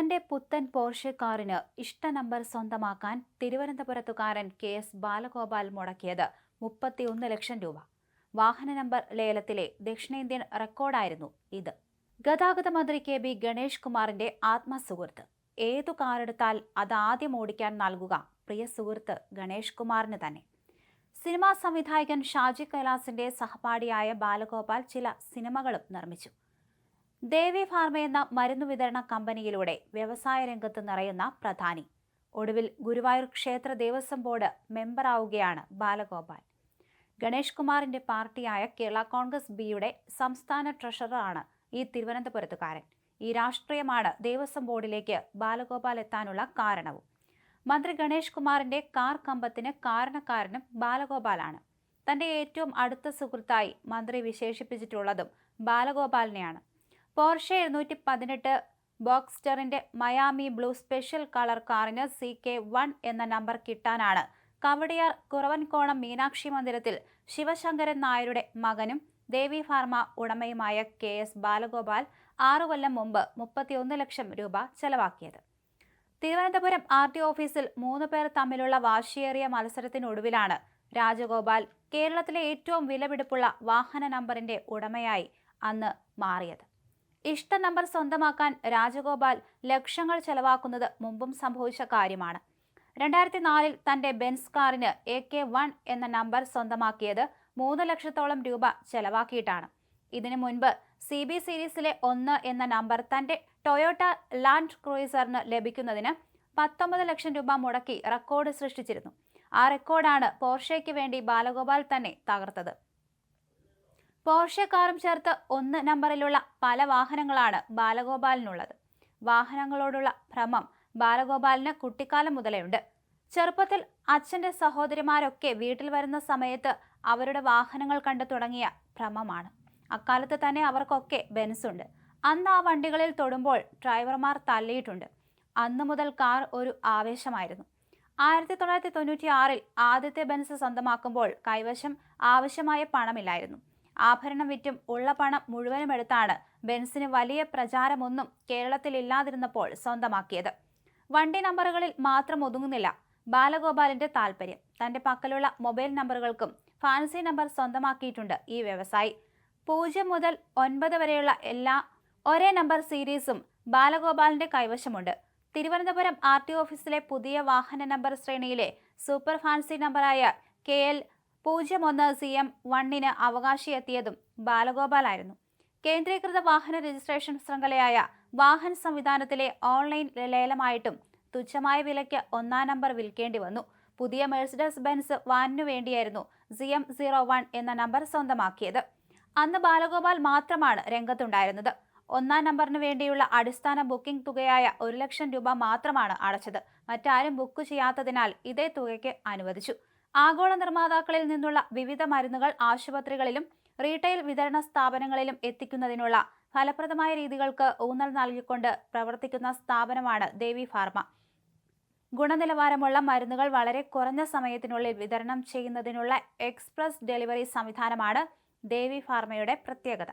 തന്റെ പുത്തൻ പോർഷെ കാറിന് ഇഷ്ട നമ്പർ സ്വന്തമാക്കാൻ തിരുവനന്തപുരത്തുകാരൻ കെ എസ് ബാലഗോപാൽ മുടക്കിയത് മുപ്പത്തിയൊന്ന് ലക്ഷം രൂപ. വാഹന നമ്പർ ലേലത്തിലെ ദക്ഷിണേന്ത്യൻ റെക്കോർഡായിരുന്നു ഇത്. ഗതാഗത മന്ത്രി കെ ബി ഗണേഷ് കുമാറിന്റെ ആത്മസുഹൃത്ത്. ഏതു കാറെടുത്താൽ അത് ആദ്യം ഓടിക്കാൻ നൽകുക പ്രിയ സുഹൃത്ത് ഗണേഷ് കുമാറിന് തന്നെ. സിനിമാ സംവിധായകൻ ഷാജി കൈലാസിന്റെ സഹപാഠിയായ ബാലഗോപാൽ ചില സിനിമകളും നിർമ്മിച്ചു. ദേവി ഫാർമ എന്ന മരുന്നു വിതരണ കമ്പനിയിലൂടെ വ്യവസായ രംഗത്ത് നിറയുന്ന പ്രധാനി. ഒടുവിൽ ഗുരുവായൂർ ക്ഷേത്ര ദേവസ്വം ബോർഡ് മെമ്പറാവുകയാണ് ബാലഗോപാൽ. ഗണേഷ് കുമാറിന്റെ പാർട്ടിയായ കേരള കോൺഗ്രസ് ബിയുടെ സംസ്ഥാന ട്രഷററാണ് ഈ തിരുവനന്തപുരത്തുകാരൻ. ഈ രാഷ്ട്രീയമാണ് ദേവസ്വം ബോർഡിലേക്ക് ബാലഗോപാൽ എത്താനുള്ള കാരണവും. മന്ത്രി ഗണേഷ് കുമാറിന്റെ കാർ കമ്പത്തിന് കാരണക്കാരനും ബാലഗോപാലാണ്. തന്റെ ഏറ്റവും അടുത്ത സുഹൃത്തായി മന്ത്രി വിശേഷിപ്പിച്ചിട്ടുള്ളതും ബാലഗോപാലിനെയാണ്. പോർഷെ എഴുന്നൂറ്റി പതിനെട്ട് ബോക്സ്റ്ററിന്റെ മയാമി ബ്ലൂ സ്പെഷ്യൽ കളർ കാറിന് സി കെ വൺ എന്ന നമ്പർ കിട്ടാനാണ്. കവടിയാർ കുറവൻകോണം മീനാക്ഷി മന്ദിരത്തിൽ ശിവശങ്കരൻ നായരുടെ മകനും ദേവി ഫാർമ ഉടമയുമായ കെ എസ് ബാലഗോപാൽ ആറു കൊല്ലം മുമ്പ് മുപ്പത്തിയൊന്ന് ലക്ഷം രൂപ ചെലവാക്കിയത്. തിരുവനന്തപുരം ആർ ടി ഓഫീസിൽ മൂന്ന് പേർ തമ്മിലുള്ള വാശിയേറിയ മത്സരത്തിനൊടുവിലാണ് രാജഗോപാൽ കേരളത്തിലെ ഏറ്റവും വിലപിടിപ്പുള്ള വാഹന നമ്പറിന്റെ ഉടമയായി അന്ന് മാറിയത്. ഇഷ്ട നമ്പർ സ്വന്തമാക്കാൻ രാജഗോപാൽ ലക്ഷങ്ങൾ ചെലവാക്കുന്നത് മുമ്പും സംഭവിച്ച കാര്യമാണ്. രണ്ടായിരത്തി നാലിൽ തന്റെ ബെൻസ് കാറിന് എ കെ വൺ എന്ന നമ്പർ സ്വന്തമാക്കിയത് മൂന്ന് ലക്ഷത്തോളം രൂപ ചെലവാക്കിയിട്ടാണ്. ഇതിനു മുൻപ് സി ബി സീരീസിലെ ഒന്ന് എന്ന നമ്പർ തന്റെ ടൊയോട്ട ലാൻഡ് ക്രൂയിസറിന് ലഭിക്കുന്നതിന് പത്തൊമ്പത് ലക്ഷം രൂപ മുടക്കി റെക്കോർഡ് സൃഷ്ടിച്ചിരുന്നു. ആ റെക്കോർഡാണ് പോർഷയ്ക്ക് വേണ്ടി ബാലഗോപാൽ തന്നെ തകർത്തത്. പോർഷെ കാറും ചേർത്ത് ഒന്ന് നമ്പറിലുള്ള പല വാഹനങ്ങളാണ് ബാലഗോപാലിനുള്ളത്. വാഹനങ്ങളോടുള്ള ഭ്രമം ബാലഗോപാലിന് കുട്ടിക്കാലം മുതലേ ഉണ്ട് ചെറുപ്പത്തിൽ അച്ഛന്റെ സഹോദരിമാരൊക്കെ വീട്ടിൽ വരുന്ന സമയത്ത് അവരുടെ വാഹനങ്ങൾ കണ്ടു തുടങ്ങിയ ഭ്രമമാണ്. അക്കാലത്ത് തന്നെ അവർക്കൊക്കെ ബെൻസുണ്ട്. അന്ന് ആ വണ്ടികളിൽ തൊടുമ്പോൾ ഡ്രൈവർമാർ തള്ളിയിട്ടുണ്ട്. അന്ന് മുതൽ കാർ ഒരു ആവേശമായിരുന്നു. ആയിരത്തി തൊള്ളായിരത്തി തൊണ്ണൂറ്റി ആറിൽ ആദ്യത്തെ ബെൻസ് സ്വന്തമാക്കുമ്പോൾ കൈവശം ആവശ്യമായ പണമില്ലായിരുന്നു. ആഭരണം വിറ്റും ഉള്ള പണം മുഴുവനും എടുത്താണ് ബെൻസിന് വലിയ പ്രചാരമൊന്നും കേരളത്തിൽ ഇല്ലാതിരുന്നപ്പോൾ സ്വന്തമാക്കിയത്. വണ്ടി നമ്പറുകളിൽ മാത്രം ഒതുങ്ങുന്നില്ല. ബാലഗോപാലിന്റെ താല്പര്യം. തന്റെ പക്കലുള്ള മൊബൈൽ നമ്പറുകൾക്കും ഫാൻസി നമ്പർ സ്വന്തമാക്കിയിട്ടുണ്ട് ഈ വ്യവസായി. പൂജ്യം മുതൽ ഒൻപത് വരെയുള്ള എല്ലാ ഒരേ നമ്പർ സീരീസും ബാലഗോപാലിന്റെ കൈവശമുണ്ട്. തിരുവനന്തപുരം ആർ ടി ഓഫീസിലെ പുതിയ വാഹന നമ്പർ ശ്രേണിയിലെ സൂപ്പർ ഫാൻസി നമ്പറായ കെ എൽ പൂജ്യം ഒന്ന് സി എം വണ്ണിന് അവകാശിയെത്തിയതും ബാലഗോപാലായിരുന്നു. കേന്ദ്രീകൃത വാഹന രജിസ്ട്രേഷൻ ശൃംഖലയായ വാഹൻ സംവിധാനത്തിലെ ഓൺലൈൻ ലേലമായിട്ടും തുച്ഛമായ വിലയ്ക്ക് ഒന്നാം നമ്പർ വിൽക്കേണ്ടി വന്നു. പുതിയ മെഴ്സിഡസ് ബെൻസ് വാനിനു വേണ്ടിയായിരുന്നു സി എം സീറോ വൺ എന്ന നമ്പർ സ്വന്തമാക്കിയത്. അന്ന് ബാലഗോപാൽ മാത്രമാണ് രംഗത്തുണ്ടായിരുന്നത്. ഒന്നാം നമ്പറിന് വേണ്ടിയുള്ള അടിസ്ഥാന ബുക്കിംഗ് തുകയായ ഒരു ലക്ഷം രൂപ മാത്രമാണ് അടച്ചത്. മറ്റാരും ബുക്ക് ചെയ്യാത്തതിനാൽ ഇതേ തുകയ്ക്ക് അനുവദിച്ചു. ആഗോള നിർമ്മാതാക്കളിൽ നിന്നുള്ള വിവിധ മരുന്നുകൾ ആശുപത്രികളിലും റീറ്റെയിൽ വിതരണ സ്ഥാപനങ്ങളിലും എത്തിക്കുന്നതിനുള്ള ഫലപ്രദമായ രീതികൾക്ക് ഊന്നൽ നൽകിക്കൊണ്ട് പ്രവർത്തിക്കുന്ന സ്ഥാപനമാണ് ദേവി ഫാർമ. ഗുണനിലവാരമുള്ള മരുന്നുകൾ വളരെ കുറഞ്ഞ സമയത്തിനുള്ളിൽ വിതരണം ചെയ്യുന്നതിനുള്ള എക്സ്പ്രസ് ഡെലിവറി സംവിധാനമാണ് ദേവി ഫാർമയുടെ പ്രത്യേകത.